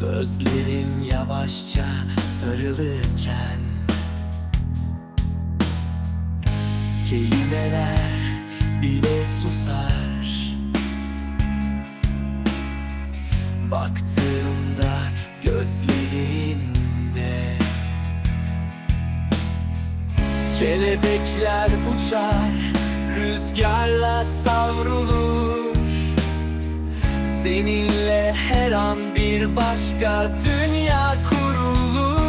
Sözlerin yavaşça sarılırken Kelimeler bile susar. Baktığımda gözlerinde Kelebekler uçar Rüzgarla savrulur. Seninle her an bir başka dünya kurulur.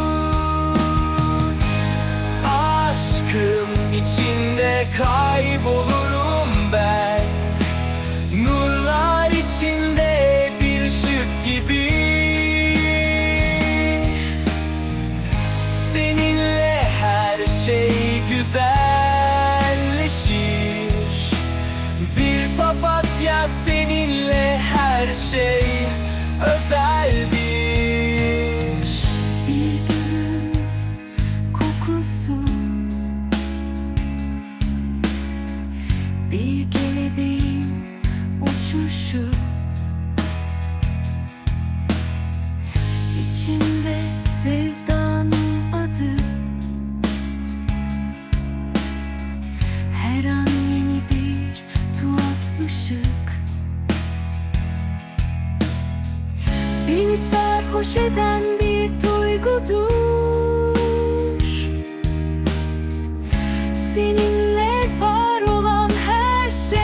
Aşkım içinde kaybolurum ben. Nurlar içinde bir ışık gibi. Seninle her şey güzelleşir seninle her şey Beni sarhoş eden bir duygudur. Seninle var olan her şey.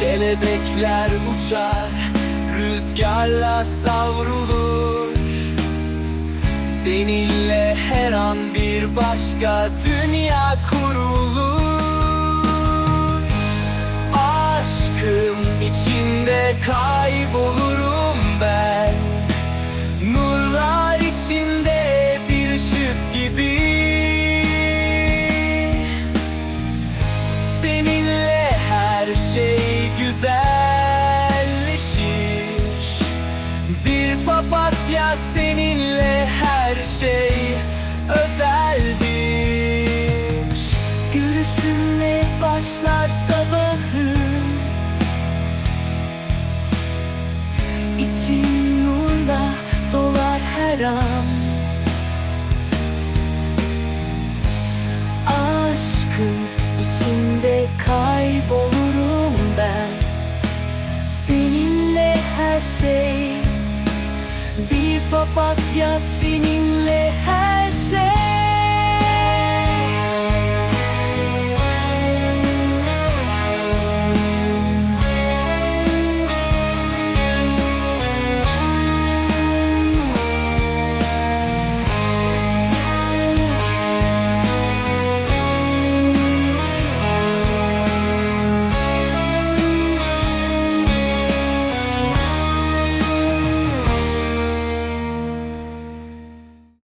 Kelebekler uçar, rüzgarla savrulur. Seninle her an bir başka dünya kurulur kaybolurum ben. Nurlar içinde bir ışık gibi. Seninle her şey güzelleşir. Bir papatya seninle her şey özeldir. Gülüşünle başlar kaybolurum ben. Seninle her şey. Bir papatya senin